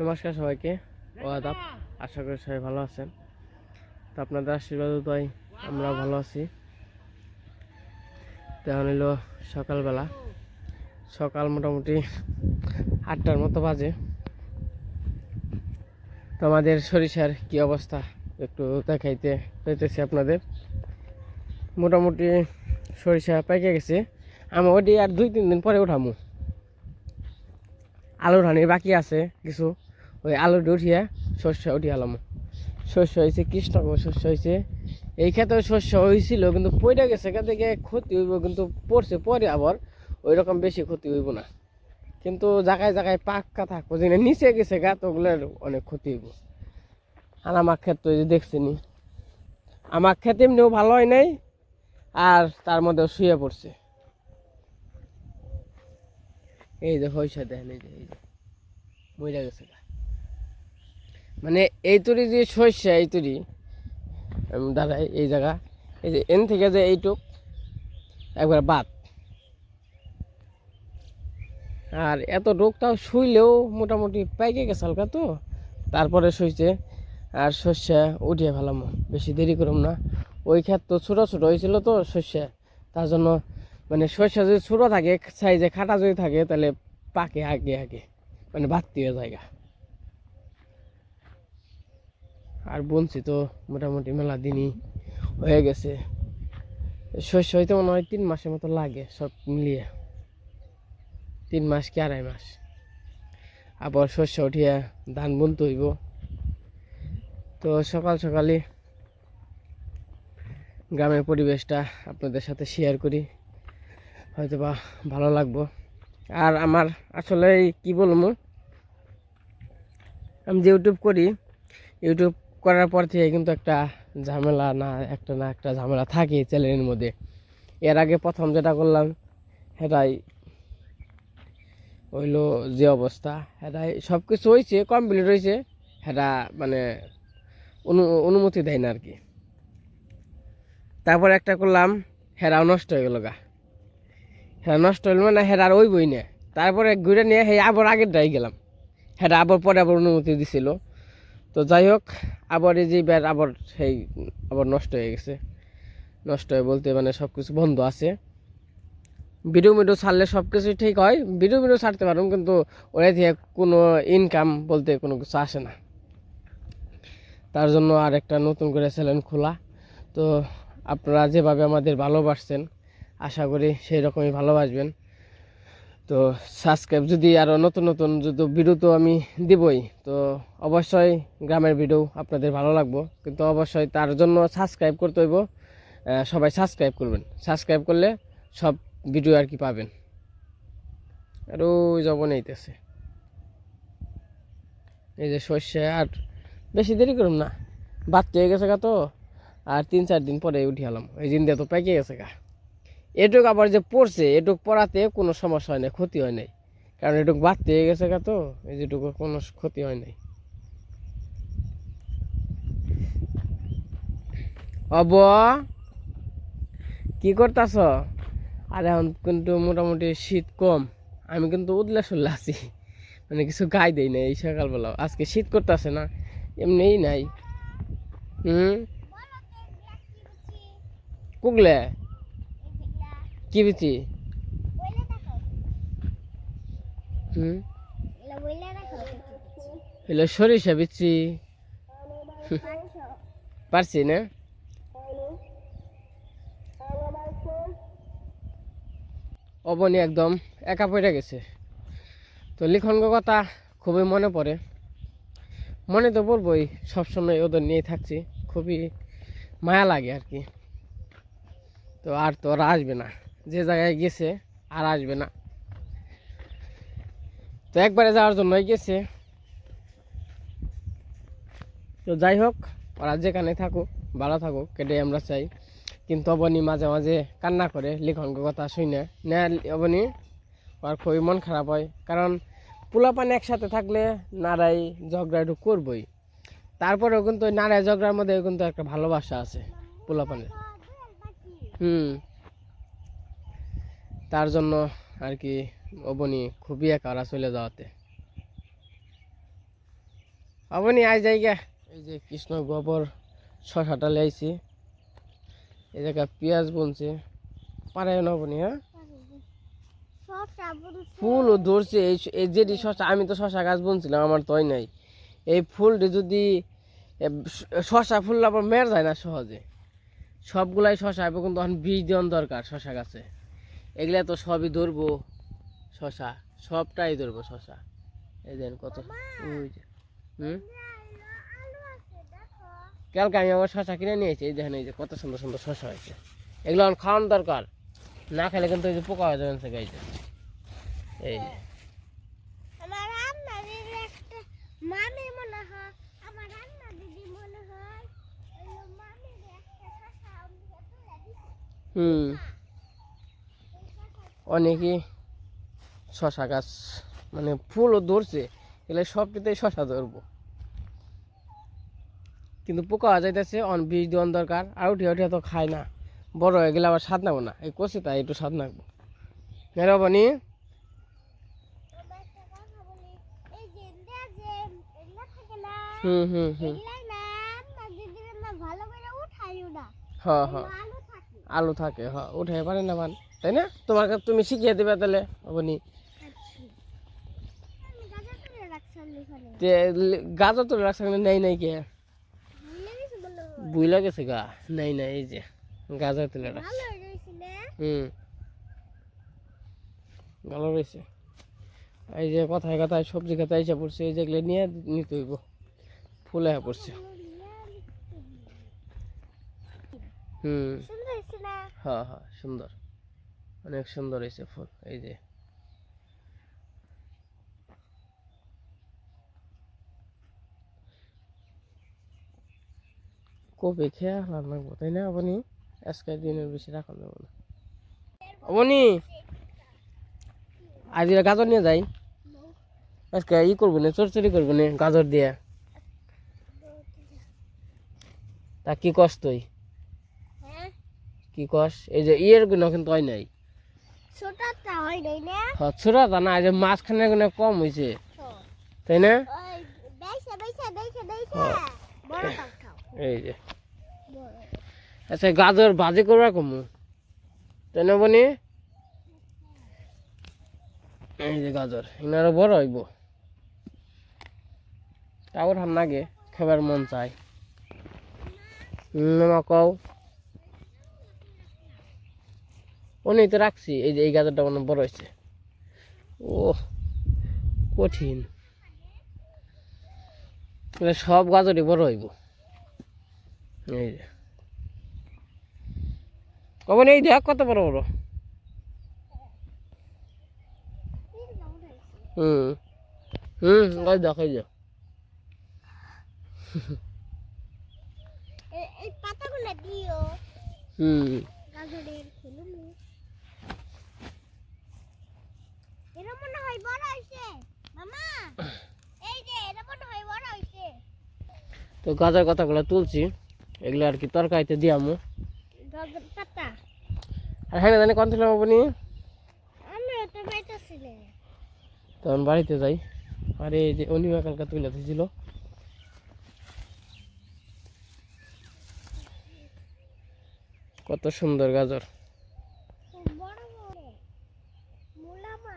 নমস্কার সবাইকে। ও আদাব, আশা করি সবাই ভালো আছেন। তো আপনাদের আশীর্বাদ তাই আমরা ভালো আছি। তো এখন হলো সকালবেলা। সকাল মোটামুটি আটটার মতো বাজে। তো আমাদের সরিষার কি অবস্থা, একটু দেখাইতে পেতেছি আপনাদের। মোটামুটি সরিষা পেকে গেছে। আমি ওটি আর দুই তিন দিন পরে উঠামু। আলু ধানি বাকি আছে কিছু। ওই আলু উঠিয়ে শস্য উঠিয়ালাম শস্য হয়েছে কৃষ্ণগর শস্য হয়েছে এই ক্ষেত্রে শস্য হয়েছিল কিন্তু পড়ে গেছে, এখান থেকে ক্ষতি হইব, কিন্তু পড়ছে পরে আবার ওই রকম বেশি ক্ষতি হইব না। কিন্তু জায়গায় জায়গায় পাক্কা থাকব যেখানে নিচে গেছে গা, তো ওগুলোর অনেক ক্ষতি হইব। আর আমার ক্ষেত্রে যে দেখছিনি আমার ক্ষেত এমনিও ভালো হয় নাই, আর তার মধ্যে শুয়ে পড়ছে। এই যে হইসা দেখেন এই যে এই যে, মইরা গেছে গা। মানে এই তুরি যে শস্য এই তুরি। দাঁড়াই এই জায়গা। এই যে এন থেকে যে এইটুক, একবার বাদ। আর এত রোগটাও শুইলেও মোটামুটি পাইকে গেছে হালকা তো। তারপরে শুইছে, আর শস্য উঠিয়ে ফেলাম। বেশি দেরি করুম না। ওই ক্ষেত তো ছোটো ছোটো হয়েছিল তো শস্য তার জন্য মানে শস্য যদি ছোটো থাকে, সাইজে খাটা যদি থাকে, তাহলে পাকে আগে আগে। মানে বাড়তি হয়ে জায়গা আর বলছি তো, মোটামুটি মেলা দিনই হয়ে গেছে। শস্য হয়তো মনে হয় তিন মাসের মতো লাগে সব মিলিয়ে। তিন মাস কি আড়াই মাস। আবার শস্য উঠিয়ে ধান বুনতে হইব। তো সকাল সকালে গ্রামের পরিবেশটা আপনাদের সাথে শেয়ার করি। হয়তো বা ভালো লাগবো। আর আমার আসলে কি বলব, আমি যে ইউটিউব করি ইউটিউব করার পর থেকে কিন্তু একটা ঝামেলা না, একটা না একটা ঝামেলা থাকে চ্যানেলের মধ্যে। এর আগে প্রথম যেটা করলাম সেটাই হইল যে অবস্থা সেটাই সব কিছু হয়েছে কমপ্লিট হয়েছে সেটা মানে অনু, অনুমতি দেয় না আর কি তারপর একটা করলাম, হেরাও নষ্ট হয়ে গেল গা। হেরা নষ্ট হইল মানে হেরার ওই বই না। তারপরে ঘুরে নিয়ে হে আবার আগেরটাই গেলাম। হেরা আবার পরে আবার অনুমতি দিছিল। তো যাই হোক, আবার এই যে ব্যাট আবার সেই আবার নষ্ট হয়ে গেছে। নষ্ট হয়ে বলতে মানে সব কিছু বন্ধ আছে। ভিডিও মিডিও ছাড়লে সব কিছু ঠিক হয়। ভিডিও মিডিও ছাড়তে পারুন কিন্তু ওরা থেকে কোনো ইনকাম বলতে কোনো কিছু আসে না। তার জন্য আর একটা নতুন করে চ্যানেল খোলা। তো আপনারা যেভাবে আমাদের ভালোবাসছেন, আশা করি সেই রকমই ভালোবাসবেন। তো সাবস্ক্রাইব যদি আরও নতুন নতুন যদি ভিডিও তো আমি দিবই, তো অবশ্যই গ্রামের ভিডিও আপনাদের ভালো লাগবো। কিন্তু অবশ্যই তার জন্য সাবস্ক্রাইব করতে হইব সবাই সাবস্ক্রাইব করবেন। সাবস্ক্রাইব করলে সব ভিডিও আর কি পাবেন। আর ওই জবন এইতেছে এই যে সর্ষে, আর বেশি দেরি করুন না। বাচ্চা হয়ে গেছে গা তো, আর তিন চার দিন পরে উঠে এলাম। এই দিন দিয়ে তো পেকে গেছে গা। এটুক আবার যে পড়ছে, এটুক পড়াতে কোনো সমস্যা হয় না ক্ষতি হয় নাই। কারণ এটুক বাড়তে হয়ে গেছে গা তো, এই যেটুকু কোনো ক্ষতি হয় নাই। অব, কি করতাছ? আর এখন কিন্তু মোটামুটি শীত কম, আমি কিন্তু উদলে আছি। মানে কিছু গায়ে দেই না এই সকালবেলা, আজকে শীত করতেছে না, এমনিই নাই। হুম? কুগলে কি বিচি? হুম? হলো সরিষা বিচি। পারছি না? অবনি একদম একা পড়ে গেছে। তো লিখন কথা খুবই মনে পড়ে। মনে তো পড়বই, সবসময় ওদের নিয়ে থাকছি। খুবই মায়া লাগে আর কি। তো আর তো ওরা আসবে না। যে জায়গায় গেছে আর আসবে না। তো একবারে যাওয়ার জন্যই গেছে। তো যাই হোক, ওরা যেখানে থাকুক, ভালো থাকুক কেটে আমরা চাই। কিন্তু অবনি মাঝে মাঝে কান্না করে লিখন কথা শুনে না। অবনি, ওর খুবই মন খারাপ হয়। কারণ পোলাপান একসাথে থাকলে নারাই ঝগড়া একটু করবই। তারপরেও কিন্তু নারাই ঝগড়ার মধ্যে কিন্তু একটা ভালোবাসা আছে পোলা পোলাপানের। হুম। তার জন্য আর কি অবনি খুবই একা ওরা চলে যাওয়াতে। আপনি আই জায়গা এই যে কৃষ্ণ গোবর শশাটা লাইছি। এই জায়গা পেঁয়াজ বুনছে। পারে না আপনি হ্যাঁ? সাবুন ধরছে। এই এই যেটি শশা আমি তো শশা গাছ বুনছিলাম আমার তই নাই। এই ফুলটি যদি শশা ফুল আবার মের যায় না সহজে। সবগুলাই শশা এবং কিন্তু তখন বীজ দেওয়ার দরকার শশা গাছে। এগুলা তো সবই ধরবো শশা সবটাই ধরবো শশা। এই দেন কত হুম? কালকে আমি আমার শশা কিনে নিয়েছি এই দেখেন এই যে কত সুন্দর সুন্দর শশা হয়েছে। এগুলো আমার খাওয়ানো দরকার না খেলে কিন্তু এই যে পোকা হয়ে যাবেন এই যে। দিছে। হুম। অনেকই শশা গাছ মানে ফুলও ধরছে এগুলো সবটিতেই শশা ধরবো। কিন্তু পোকা হয়ে যাইতেছে অন বীজ দেওয়ার দরকার আর উঠে উঠে তো খায় না। বড় হয়ে গেলে আবার স্বাদ নাবো না এই কষি তাই একটু স্বাদ নাকবো মেরবানি তোমার একটা কথা বলি এই যে ইন্ডিয়া যে এগুলা থাকে না হুম হুম হুম। উঠাইও না হ্যাঁ হ্যাঁ। আলু থাকে হ্যাঁ উঠে পারে না পান তাই না? তোমার কাছে তুমি শিখিয়ে দেবে তাহলে অবনি। আমি গাজর তে গাজর তো রাখছে নেই নাই কে? বুইলা গেছে গা? নাই নাই এই যে গাজর তুলে রাখ ভালো গেছি না? হুম। ভালো রয়েছে। এই যে কথায় কথায় সবজি খাতে এসে পড়ছে এই যেগুলো নিয়ে নিতে হইব। ফুলে পড়ছে। হুম। হ্যাঁ হ্যাঁ সুন্দর। অনেক সুন্দর হয়েছে ফুল এই যে। কবে খেয়ে হালার লাগবো তাই না আপনি আজকে দিনের বেশি রাখা যাব না। আপনি আজ গাজর নিয়ে যাই আজকে ই করব না চড়চড়ি করব না গাজর দিয়ে। তা কি কষ্ট তুই? হ্যাঁ? কি কস? এই যে ইয়ের গুণ কিন্তু হয় নাই। হয় হ্যাঁ তা না যে মাঝখানে কম হয়েছে তাই না? হ্যাঁ। এই যে। আচ্ছা গাজর ভাজি করবা কমু? তাই না বনি? এই যে গাজর ইনারও বড় হইব। তাও ঠান লাগে খাবার মন চাই কও। অনেক তো রাখছি। এই যে এই গাজরটা মানে বড় হয়েছে। ও কঠিন। সব গাজরই বড় হইব। এই যে। কখন এই দেখ কত বড় বড়। হুম হুম ওই দেখ এই দিও। হুম গাজরের খুলুমি এরা মনে হয় বড় হয়েছে মামা এই যে এরা মনে হয় বড় হয়েছে তো গাজার কথাগুলো তুলছি এগুলো আর কি তরকারিতে দিয়ামু। আর হ্যাঁ জানি কত ছিলাম আপনি তখন বাড়িতে যাই। আর এই যে অনিমা কালকা তুলে দিয়েছিল কত সুন্দর গাজর বড় বড় মূলা মা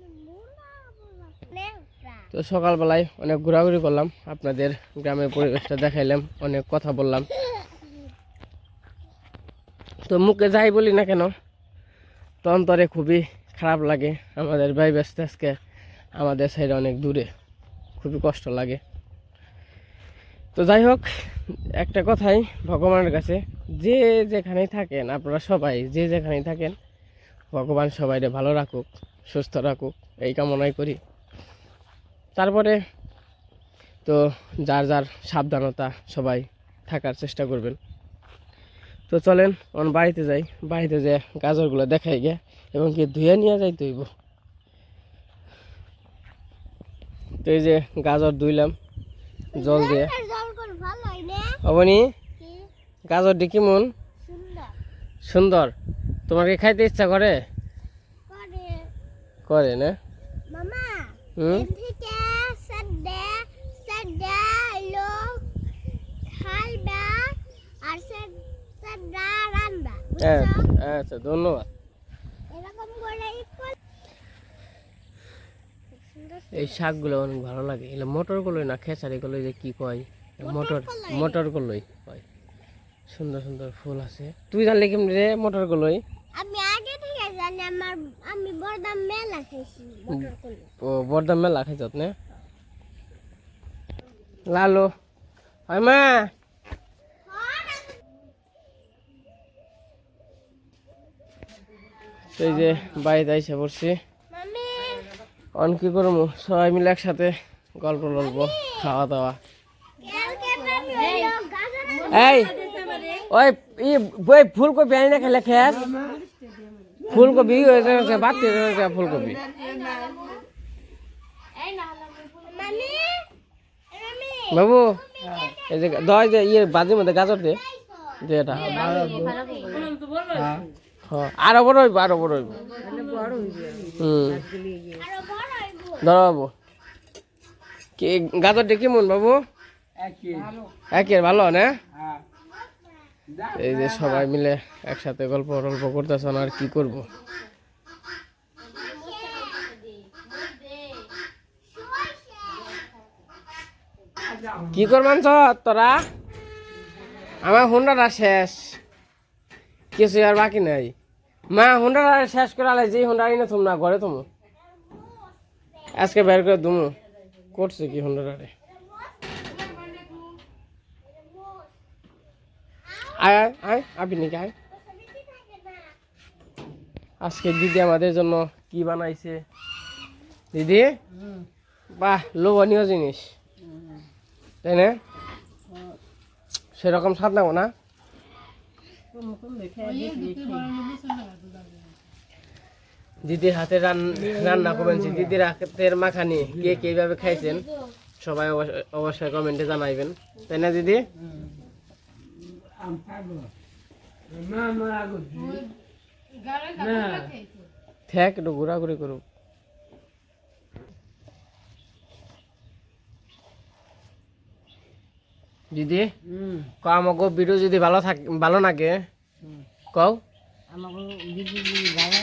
মূলা মূলা লেউটা তো সকালবেলায় অনেক ঘোরাঘুরি করলাম, আপনাদের গ্রামের পরিবেশটা দেখাইলাম, অনেক কথা বললাম। তো মুখে যাই বলি না কেন তো অন্তরে খুবই খারাপ লাগে, আমাদের ভাই ব্যস্ত আজকে, আমাদের সাইডে অনেক দূরে, খুবই কষ্ট লাগে। তো যাই হোক, একটা কথাই ভগবানের কাছে, যে যেখানেই থাকেন, আপনারা সবাই যে যেখানেই থাকেন, ভগবান সবাইকে ভালো রাখুক, সুস্থ রাখুক, এই কামনাই করি। তারপরে তো যার যার সাবধানতা সবাই থাকার চেষ্টা করবেন। তো চলেন অন বাড়িতে যাই। বাড়িতে যে গাজরগুলো দেখাই গে এবং কি ধুয়ে নিয়ে যাই তৈব তো এই যে গাজর ধুইলাম জল দিয়ে। অবনি কি? গাজরটি কেমন? সুন্দর। সুন্দর। তোমার কি খাইতে ইচ্ছা করে। করে না? হ্যাঁ? হ্যাঁ, আচ্ছা ধন্যবাদ। এই অনেক ভালো লাগে। এগুলো মোটর গুলোই না খেসারি গুলো যে কি কয়? মোটর মোটর গুলোই কয়। সুন্দর সুন্দর ফুল আছে। তুই জানলে কেমনি রে মটর কলই? আমি আমার আমি বড়দাম মেলা খাইছি ও বর্দাম মেলা খাইছ নে লালো হয় মা। এই যে বাড়িতে আইসা পড়ছি। অন কি করব সবাই মিলে একসাথে গল্প গল্প খাওয়া দাওয়া এই। ওই ই বই ফুলকপি আনি না খেলে খেস। ফুলকপি হয়েছে হয়েছে বাতি হয়েছে ফুলকপি। মামি মামি। বাবু এই যে দয় যে ইয়ে বাজির মধ্যে গাজর দে যে এটা। হ্যাঁ আরও বড় হইব আরও বড় হইব। হুম। ধরো বাবু। কি গাজরটা কেমন বাবু? একের ভালো না? এই যে সবাই মিলে একসাথে গল্প টল্প করতেছেন আর কি করব? কি করবেন তোরা? আমার হুন্ডাটা শেষ। কিছু আর বাকি নাই। মা, হুন্ডাটা শেষ করে আলে যে হুন্ডা আনি না তোমরা ঘরে তুমি আজকে বের করে দুমু করছে কি হুন্ডাটারে? আয় আয় আয়, আবি নাকি, আয়। আজকে দিদি আমাদের জন্য কি বানাইছে? দিদি? বাহ, লোভনীয় জিনিস। তাই না? সেরকম স্বাদ লাগবো না? দিদির হাতে রান- রান্না করবেন দিদির হাতের মাখানি কে কে এইভাবে খাইছেন, সবাই অবশ্য- অবশ্যই কমেন্টে জানাইবেন। তাই না, দিদি? থাক একটু ঘোরাঘুরি করুক। দিদি ক আমাকে ভিডিও যদি ভালো থাকে ভালো লাগে কও? আমাকে ভালো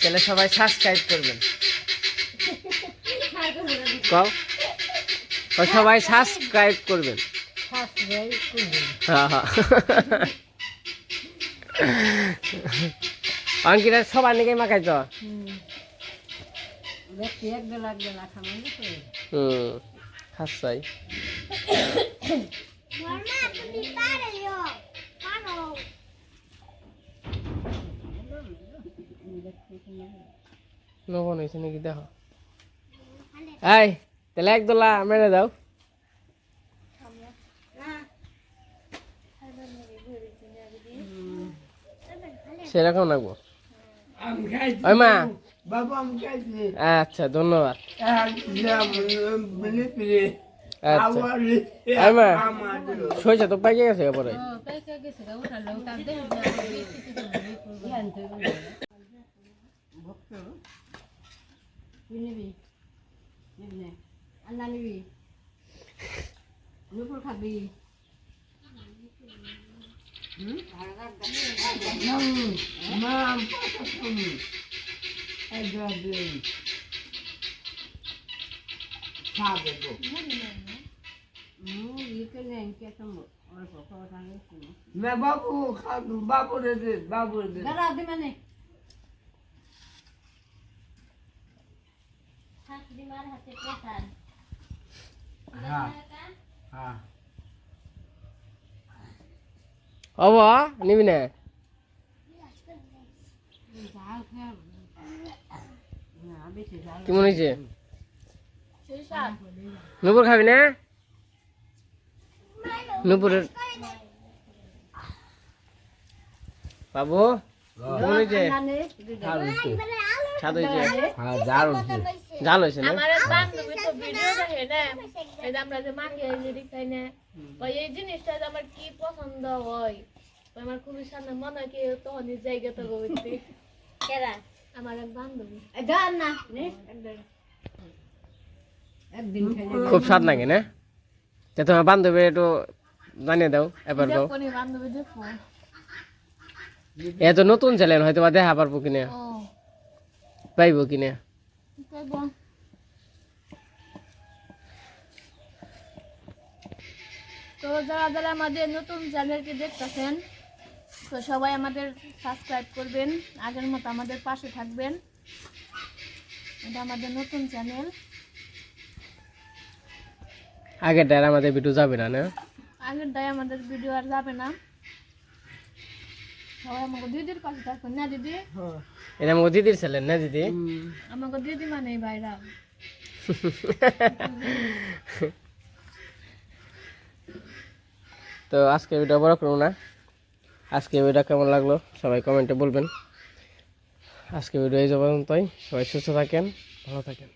তাহলে সবাই সাবস্ক্রাইব করবেন। কও? কও সবাই সাবস্ক্রাইব করবেন। অঙ্কিতা সবার নাকি মাখাই তো হুম হাসাই। লবণ হয়েছে নাকি দেখো। এই তাহলে এক দোলা মেরে দাও। সেরকম রাখব ওই মা। বাবা আমি খাইছি। আচ্ছা ধন্যবাদ। আচ্ছা। তো পাইকে গেছে পরে? নিবি। নুপুর খাবি। মাম তুমি একদম খাবে গো হুম ইকে নেই কে তুমি অল্প কথা নিয়েছি না বাবু খাব বাবু রে দে বাবু রে দে দাঁড়া দি মানে হ্যাঁ হ্যাঁ হব নিবি না। কেমন হয়েছে নুপুর খাবি না? নুপুরের বাবু কেমন হয়েছে স্বাদ হয়েছে হ্যাঁ দারুণ জাল হয়েছে না? আমার বান্ধবী তো ভিডিও দেখে না এই যে আমরা যে মাকে যদি খাই না ওই এই জিনিসটা যে আমার কি পছন্দ হয়? আমার খুবই সামনে মনে হয় কি তখন এই জায়গা তো গভীরতে কেরা? আমার এক বান্ধবী। দাঁড় না। একদিন খুব স্বাদ লাগে না? তা তোমার বান্ধবী একটু জানিয়ে দাও এবার দাও। বান্ধবী দেখো। এ তো নতুন চ্যানেল হয়তো বা দেখা পারব কিনা? পাইবো কিনা? তো যারা যারা আমাদের নতুন চ্যানেলটি দেখতেছেন তো সবাই আমাদের সাবস্ক্রাইব করবেন আগের মতো আমাদের পাশে থাকবেন। এটা আমাদের নতুন চ্যানেল। আগের ডার আমাদের ভিডিও যাবে না না? আগের দায় আমাদের ভিডিও আর যাবে না। সবাই আমাকে দিদির পাশে থাকবেন না দিদি? এটা আমাকে দিদির ছেলে না দিদি? আমাকে দিদি মানে ভাইরা। তো আজকে ভিডিও বড় করব না। আজকে ভিডিও কেমন লাগল সবাই কমেন্টে বলবেন। আজকে ভিডিও এই যাবেন তাই সবাই সুস্থ থাকেন ভালো থাকেন।